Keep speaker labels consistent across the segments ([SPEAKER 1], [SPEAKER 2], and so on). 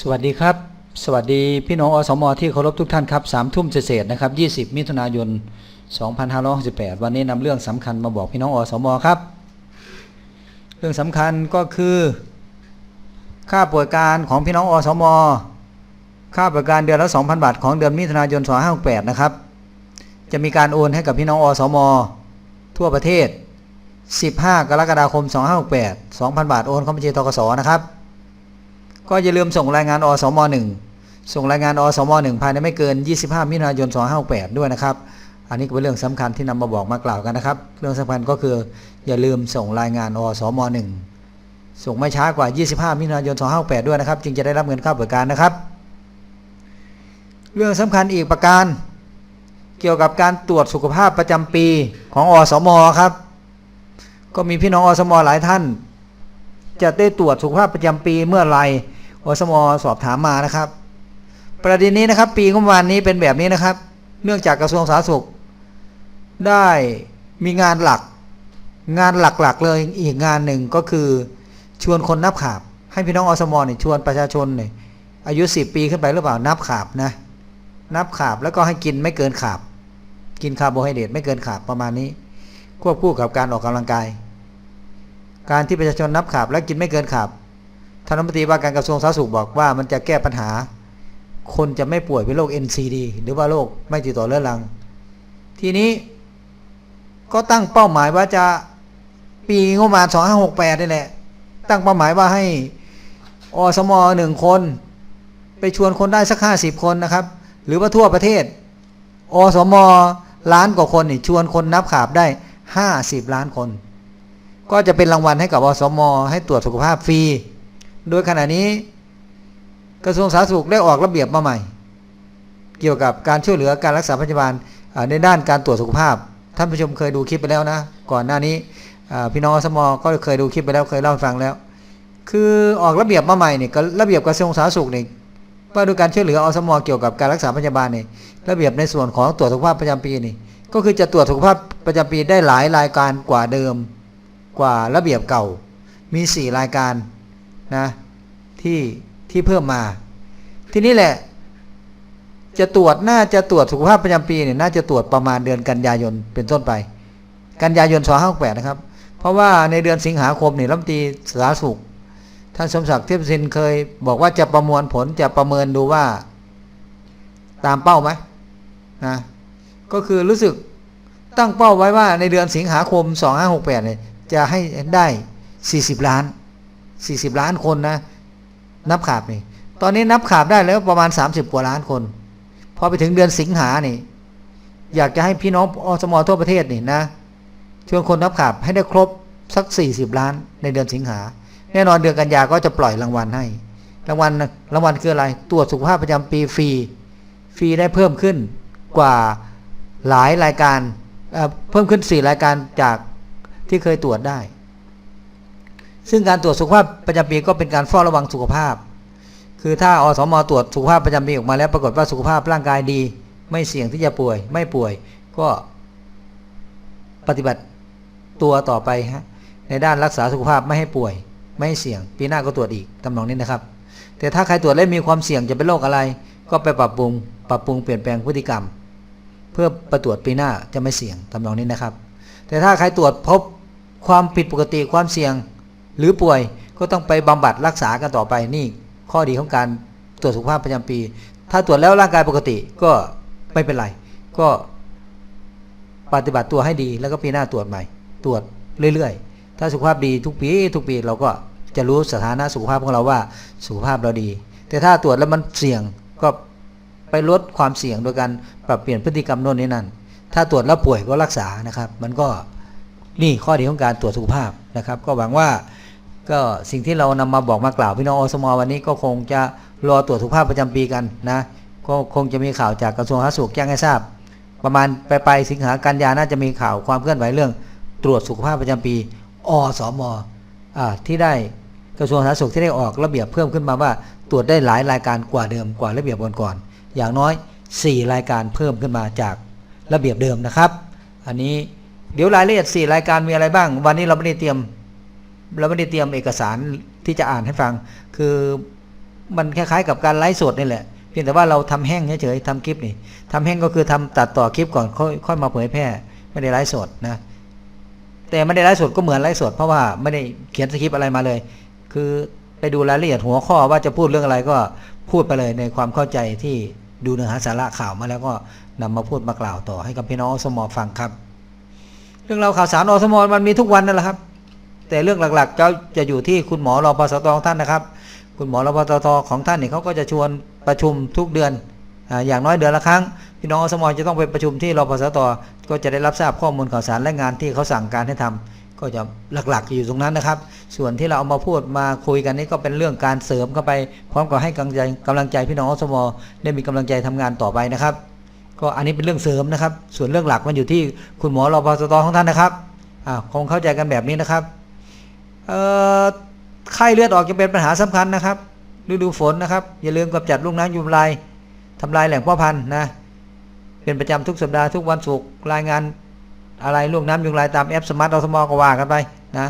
[SPEAKER 1] สวัสดีครับ สวัสดีพี่น้องอสมอที่เคารพทุกท่านครับสามทุ่มเศษนะครับ20มิถุนายน2568วันนี้นำเรื่องสำคัญมาบอกพี่น้องอสมอครับ เรื่องสำคัญก็คือ ค่าป่วยการของพี่น้องอสมอค่าป่วยการเดือนละ2,000บาทของเดือนมิถุนายน2568นะครับ จะมีการโอนให้กับพี่น้องอสมอทั่วประเทศ15กรกฎาคม2568 2,000บาทโอนเข้าบัญชีธกสนะครับ ก็อย่าลืมส่งรายงานอสม1ส่งรายงานอสม1ภายในไม่เกิน 25 มิถุนายน 2568 ด้วยนะครับ อันนี้ก็เป็นเรื่องสำคัญที่นำมาบอกมากล่าวกันนะครับ เรื่องสำคัญก็คืออย่าลืมส่งรายงานอสม1ส่งไม่ช้ากว่า 25 มิถุนายน 2568 ด้วยนะครับ จึงจะได้รับเงินค่าบริการนะครับ เรื่องสำคัญอีกประการ เกี่ยวกับการตรวจสุขภาพประจำปีของอสมครับ ก็มีพี่น้องอสมหลายท่าน จะได้ตรวจสุขภาพประจำปีเมื่อไหร อสมสอบถามมานะครับ ประเด็นนี้นะครับ ปีงบประมาณนี้เป็นแบบนี้นะครับ เนื่องจากกระทรวงสาธารณสุข ได้มีงานหลัก งานหลักๆเลยอีกงานหนึ่งก็คือชวนคนนับขาบ ให้พี่น้องอสมเนี่ยชวนประชาชนเนี่ยอายุ 10 ปีขึ้นไปหรือเปล่านับขาบนะ นับขาบแล้วก็ให้กินไม่เกินขาบ กินคาร์โบไฮเดรตไม่เกินขาบประมาณนี้ ควบคู่กับการออกกำลังกาย การที่ประชาชนนับขาบและกินไม่เกินขาบ ท่านรัฐมนตรีว่าการกระทรวงสาธารณสุขบอกว่ามันจะแก้ปัญหา คนจะไม่ป่วยเป็นโรค NCD หรือว่าโรคไม่ติดต่อเรื้อรัง ทีนี้ก็ตั้งเป้าหมายว่าจะปีงบประมาณ2568นี่แหละ ตั้งเป้าหมายว่าให้อสมหนึ่งคน ไปชวนคนได้สัก50คนนะครับ หรือว่าทั่วประเทศ อสมล้านกว่าคนนี่ชวนคนนับขาบได้50ล้านคน ก็จะเป็นรางวัลให้กับอสม ให้ตรวจสุขภาพฟรี โดยขณะนี้ กระทรวงสาธารณสุขได้ออกระเบียบมาใหม่ เกี่ยวกับการช่วยเหลือการรักษาพยาบาลในด้านการตรวจสุขภาพ ท่านผู้ชมเคยดูคลิปไปแล้วนะ ก่อนหน้านี้พี่น้องสมก็เคยดูคลิปไปแล้วเคยเล่าให้ฟังแล้ว คือออกระเบียบมาใหม่เนี่ยก็ระเบียบกระทรวงสาธารณสุขเนี่ยว่าด้วยการช่วยเหลืออสมเกี่ยวกับการรักษาพยาบาลเนี่ยระเบียบในส่วนของตรวจสุขภาพประจำปีนี่ก็คือจะตรวจสุขภาพประจำปีได้หลายรายการกว่าเดิม กว่าระเบียบเก่า มี 4 รายการ นะที่ที่เพิ่มมา ทีนี้แหละ จะตรวจน่าจะตรวจสุขภาพประจำปีเนี่ยน่าจะตรวจประมาณเดือนกันยายนเป็นต้นไป กันยายน2568นะครับ เพราะว่าในเดือนสิงหาคมเนี่ยรัฐมนตรีสาธารณสุข ท่านสมศักดิ์เทพสินเคย บอกว่าจะประมวลผลจะประเมินดูว่า ตามเป้าไหมนะก็คือรู้สึกตั้งเป้าไว้ว่าในเดือนสิงหาคม 2568เนี่ยจะให้ได้ 40 ล้าน 40 ล้านคนนะ นับขาบนี่ ตอนนี้นับขาบได้แล้วประมาณ 30 กว่าล้านคน พอไปถึงเดือนสิงหานี่ อยากจะให้พี่น้องอสมทั่วประเทศนี่นะชวนคนนับขาบให้ได้ครบสัก 40 ล้านในเดือนสิงหา แน่นอนเดือนกันยาก็จะปล่อยรางวัลให้ รางวัลรางวัลคืออะไร ตรวจสุขภาพประจำปีฟรี ฟรีได้เพิ่มขึ้นกว่าหลายรายการเเพิ่มขึ้น 4 รายการจากที่เคยตรวจได้ ซึ่งการตรวจสุขภาพประจำปีก็เป็นการเฝ้าระวังสุขภาพ คือถ้าอสมตรวจสุขภาพประจำปีออกมาแล้วปรากฏว่าสุขภาพร่างกายดี ไม่เสี่ยงที่จะป่วย ไม่ป่วย ก็ปฏิบัติตัวต่อไปฮะในด้านรักษาสุขภาพไม่ให้ป่วย ไม่ให้เสี่ยง ปีหน้าก็ตรวจอีกตำนองนี้นะครับ แต่ถ้าใครตรวจแล้วมีความเสี่ยงจะเป็นโรคอะไร ก็ไปปรับปรุง ปรับปรุงเปลี่ยนแปลงพฤติกรรม เพื่อประตรวจปีหน้าจะไม่เสี่ยงทำนองนี้นะครับ แต่ถ้าใครตรวจพบความผิดปกติความเสี่ยง หรือป่วยก็ต้องไปบำบัดรักษากันต่อไปนี่ข้อดีของการตรวจสุขภาพประจำปี ถ้าตรวจแล้วร่างกายปกติก็ไม่เป็นไร ก็ปฏิบัติตัวให้ดีแล้วก็ปีหน้าตรวจใหม่ ตรวจเรื่อยๆ ถ้าสุขภาพดีทุกปีทุกปีเราก็จะรู้สถานะสุขภาพของเราว่าสุขภาพเราดี แต่ถ้าตรวจแล้วมันเสี่ยงก็ไปลดความเสี่ยงโดยการปรับเปลี่ยนพฤติกรรมโน่นนี่นั่น ถ้าตรวจแล้วป่วยก็รักษานะครับ มันก็นี่ข้อดีของการตรวจสุขภาพนะครับ ก็หวังว่า ก็สิ่งที่เรานำมาบอกมากล่าวพี่น้องอสมวันนี้ก็คงจะรอตรวจสุขภาพประจำปีกันนะก็คงจะมีข่าวจากกระทรวงสาธารณสุขแจ้งให้ทราบ ประมาณไปลายสิงหากันยาน่าจะมีข่าวความเคลื่อนไหวเรื่อง ตรวจสุขภาพประจำปีอสมอ่าที่ได้กระทรวงสาธารณสุขที่ได้ออกระเบียบเพิ่มขึ้นมาว่า ตรวจได้หลายรายการกว่าเดิมกว่าระเบียบก่อนๆอย่างน้อย 4 รายการเพิ่มขึ้นมาจากระเบียบเดิมนะครับ อันนี้เดี๋ยวรายละเอียด 4 รายการมีอะไรบ้าง วันนี้เราไม่ได้เตรียม เราไม่ได้เตรียมเอกสารที่จะอ่านให้ฟัง คือมันคล้ายๆกับการไลฟ์สดนี่แหละ เพียงแต่ว่าเราทำแห้งเฉยๆทำคลิปนี่ทำแห้งก็คือทำตัดต่อคลิปก่อนค่อยค่อยมาเผยแพร่ไม่ได้ไลฟ์สดนะ แต่ไม่ได้ไลฟ์สดก็เหมือนไลฟ์สดเพราะว่าไม่ได้เขียนสคริปต์อะไรมาเลย คือไปดูรายละเอียดหัวข้อว่าจะพูดเรื่องอะไรก็พูดไปเลยในความเข้าใจที่ดูเนื้อหาสาระข่าวมาแล้วก็นำมาพูดมากล่าวต่อให้กับพี่น้องสมอฟังครับ เรื่องเราวข่าวสารอสมมันมีทุกวันนั่นแหละครับ แต่เรื่องหลักๆก็จะอยู่ที่คุณหมอรอพสตของท่านนะครับ คุณหมอรอพสตของท่านนี่เขาก็จะชวนประชุมทุกเดือนอย่างน้อยเดือนละครั้งพี่น้องอสมอจะต้องไปประชุมที่รอพสตก็จะได้รับทราบข้อมูลข่าวสารและงานที่เขาสั่งการให้ทำก็จะหลักๆอยู่ตรงนั้นนะครับ ส่วนที่เราเอามาพูดมาคุยกันนี่ก็เป็นเรื่องการเสริมเข้าไป พร้อมกับให้กำลังใจกำลังใจพี่น้องอสมอได้มีกำลังใจทำงานต่อไปนะครับ ก็อันนี้เป็นเรื่องเสริมนะครับ ส่วนเรื่องหลักมันอยู่ที่คุณหมอรอพสตของท่านนะครับอ่าคงเข้าใจกันแบบนี้นะครับ ไข้เลือดออกจะเป็นปัญหาสำคัญนะครับ ฤดูฝนนะครับ อย่าลืมกำจัดลูกน้ำยุงลายทำลายแหล่งพ่อพันธุ์นะเป็นประจำทุกสัปดาห์ทุกวันศุกร์รายงานอะไรลูกน้ำยุงลายตามแอปสมาร์ทอสมอก็ว่ากันไปนะ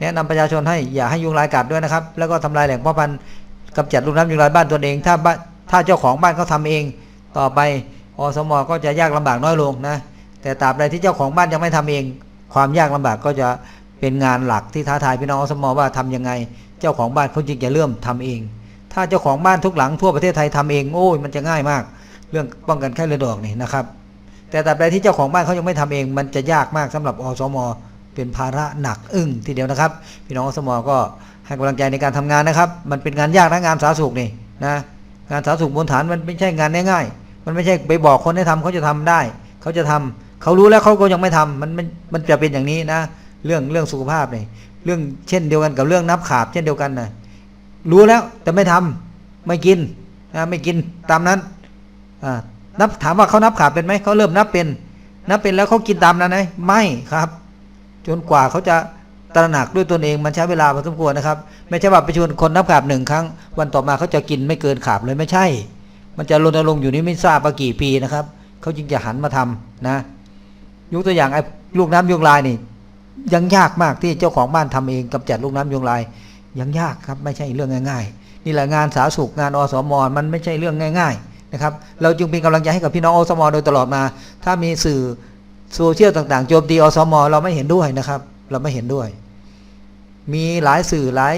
[SPEAKER 1] แนะนำประชาชนให้อย่าให้ยุงลายกัดด้วยนะครับ แล้วก็ทำลายแหล่งพ่อพันธุ์กำจัดลูกน้ำยุงลายบ้านตนเอง ถ้าบ้านถ้าเจ้าของบ้านเขาทาเอง ต่อไปอสมอก็จะยากลำบากน้อยลงนะแต่ตราบใดที่เจ้าของบ้านยังไม่ทำเอง ความยากลำบากก็จะ เป็นงานหลักที่ท้าทายพี่น้องอสมว่าทำยังไง เจ้าของบ้านเขาจึงจะเริ่มทำเอง ถ้าเจ้าของบ้านทุกหลังทั่วประเทศไทยทำเองโอ้ยมันจะง่ายมาก เรื่องป้องกันไข้เลือดออกนี่นะครับ แต่แตราบใดที่เจ้าของบ้านเขายังไม่ทำเอง มันจะยากมากสำหรับอสมเป็นภาระหนักอึ้งทีเดียวนะครับ พี่น้องอสมก็ให้กำลังใจในการทำงานนะครับ มันเป็นงานยากนะงานสาธารณสุขนี่นะงานสาธารณสุขบนฐานมันไม่ใช่งานง่ายๆมันไม่ใช่ไปบอกคนให้ทำเขาจะทำได้ เขาจะทำเขารู้แล้วเขาก็ยังไม่ทำมันมันมันจะเป็นอย่างนี้นะ เรื่องเรื่องสุขภาพนี่เรื่องเช่นเดียวกันกับเรื่องนับขาบ เช่นเดียวกันนะรู้แล้วแต่ไม่ทำไม่กินนะไม่กินตามนั้นอ่านับถามว่าเขานับขาบเป็นไหมเขาเริ่มนับเป็น นับเป็นแล้วเขากินตามนั้นไหมไม่ครับ จนกว่าเขาจะตระหนักด้วยตนเองมันใช้เวลาพอสมควรนะครับ ไม่ใช่ว่าไปชวนคนนับขาบหนึ่งครั้ง วันต่อมาเขาจะกินไม่เกินขาบเลยไม่ใช่ มันจะรณรงค์อยู่นี่ไม่ทราบมากี่ปีนะครับเขาจึงจะหันมาทำนะ ยกตัวอย่างไอ้ลูกน้ำยุงลายนี่ ยังยากมากที่เจ้าของบ้านทำเองกำจัดลูกน้ำยุงลาย ยังยากครับไม่ใช่เรื่องง่ายๆ นี่แหละงานสาธารณสุขงานอสมมันไม่ใช่เรื่องง่าย ๆนะครับ เราจึงเป็นกำลังใจให้กับพี่น้องอสมโดยตลอดมา ถ้ามีสื่อโซเชียลต่างๆโจมตีอสมเราไม่เห็นด้วยนะครับ เราไม่เห็นด้วย มีหลายสื่อหลาย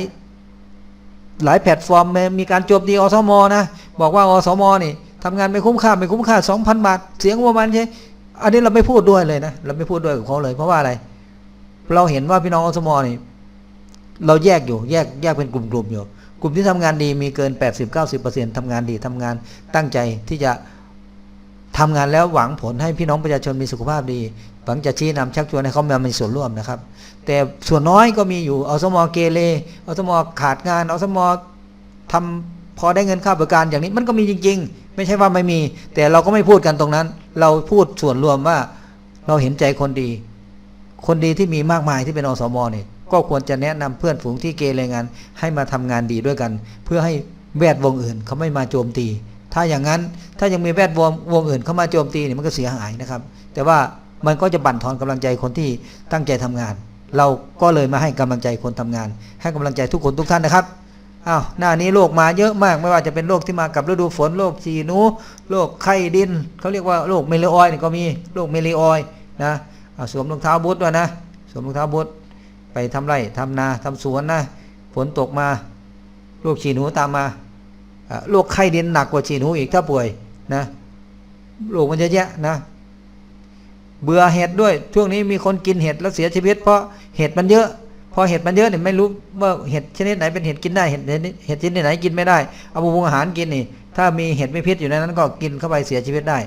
[SPEAKER 1] หลายแพลตฟอร์มมีการโจมตีอสมนะบอกว่าอสมนี่ทำงานไม่คุ้มค่าไม่คุ้มค่า2,000บาทเสียงประมาณใช่ อันนี้เราไม่พูดด้วยเลยนะเราไม่พูดด้วยกับเขาเลยเพราะว่าอะไร เราเห็นว่าพี่น้องอสมนี่เราแยกอยู่แยกแยกเป็นกลุ่มๆอยู่ กลุ่มที่ทำงานดีมีเกิน 80-90%ทำงานดีทำงานตั้งใจที่จะทำงานแล้วหวังผลให้พี่น้องประชาชนมีสุขภาพดี หวังจะชี้นำชักชวนให้เขามามีส่วนร่วมนะครับ แต่ส่วนน้อยก็มีอยู่อสมเกเรอสมขาดงานอสมทำพอได้เงินค่าบริการอย่างนี้มันก็มีจริง ๆ ไม่ใช่ว่าไม่มี แต่เราก็ไม่พูดกันตรงนั้น เราพูดส่วนรวมว่าเราเห็นใจคนดี คนดีที่มีมากมายที่เป็นอสมเนี่ยก็ควรจะแนะนำเพื่อนฝูงที่เกเรงาน ให้มาทำงานดีด้วยกัน เพื่อให้แวดวงอื่นเขาไม่มาโจมตี ถ้าอย่างนั้นถ้ายังมีแวดวงวงอื่นเข้ามาโจมตีเนี่ยมันก็เสียหายนะครับ แต่ว่ามันก็จะบั่นทอนกำลังใจคนที่ตั้งใจทำงาน เราก็เลยมาให้กำลังใจคนทำงาน ให้กำลังใจทุกคนทุกท่านนะครับอ้าวหน้านี้โรคมาเยอะมากไม่ว่าจะเป็นโรคที่มากับฤดูฝนโรคฉี่หนูโรคไข้ดินเขาเรียกว่าโรคเมลิออยนี่ก็มีโรคเมลิออยนะ อ่าสวมรองเท้าบูทด้วยนะสวมรองเท้าบูทไปทำไร่ทำนาทำสวนนะฝนตกมาโรคฉี่หนูตามมาโรคไข้ดินหนักกว่าฉี่หนูอีกถ้าป่วยนะโรคมันเยอะแยะนะ เบื่อเห็ดด้วยช่วงนี้มีคนกินเห็ดแล้วเสียชีวิต เพราะเห็ดมันเยอะพอเห็ดมันเยอะเนี่ยไม่รู้ว่าเห็ดชนิดไหนเป็นเห็ดกินได้เห็ดเห็ดชนิดไหนกินไม่ได้เอาปรุงอาหารกินนี่ถ้ามีเห็ดไม่พิษอยู่ในนั้นก็กินเข้าไปเสียชีวิตได้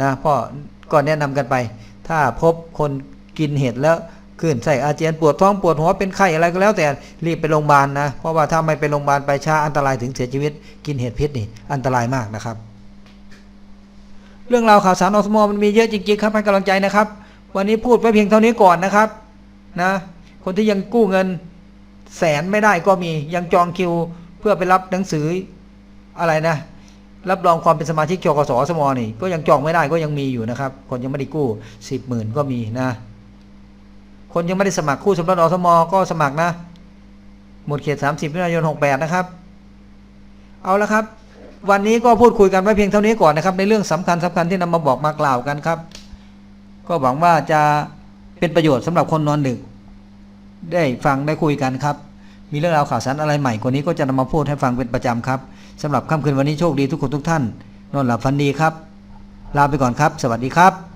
[SPEAKER 1] นะพ่อก็แนะนำกันไป ถ้าพบคนกินเห็ดแล้วขึ้นใส่อาเจียนปวดท้องปวดหัวเป็นไข้อะไรก็แล้วแต่รีบไปโรงพยาบาลนะ เพราะว่าถ้าไม่ไปโรงพยาบาลไปช้าอันตรายถึงเสียชีวิต กินเห็ดพิษนี่อันตรายมากนะครับ เรื่องราวข่าวสารอสมมันมีเยอะจริงๆครับให้กำลังใจนะครับ วันนี้พูดไว้เพียงเท่านี้ก่อนนะครับนะคนที่ยังกู้เงินแสนไม่ได้ก็มียังจองคิวเพื่อไปรับหนังสืออะไรนะ รับรองความเป็นสมาชิกจกสอสมนี่ ก็ยังจองไม่ได้ก็ยังมีอยู่นะครับ คนยังไม่ได้กู้สิบหมื่นก็มีนะ คนยังไม่ได้สมัครคู่สมรสอสมก็สมัครนะ หมดเขตสามสิบมิถุนายนหกแปดนะครับ เอาละครับ วันนี้ก็พูดคุยกันไว้เพียงเท่านี้ก่อนนะครับ ในเรื่องสำคัญสำคัญที่นำมาบอกมากล่าวกันครับ ก็หวังว่าจะเป็นประโยชน์สำหรับคนนอนดึก ได้ฟังได้คุยกันครับ มีเรื่องราวข่าวสารอะไรใหม่กว่านี้ก็จะนำมาพูดให้ฟังเป็นประจำครับ สำหรับค่ำคืนวันนี้โชคดีทุกคนทุกท่าน นอนหลับฝันดีครับ ลาไปก่อนครับ สวัสดีครับ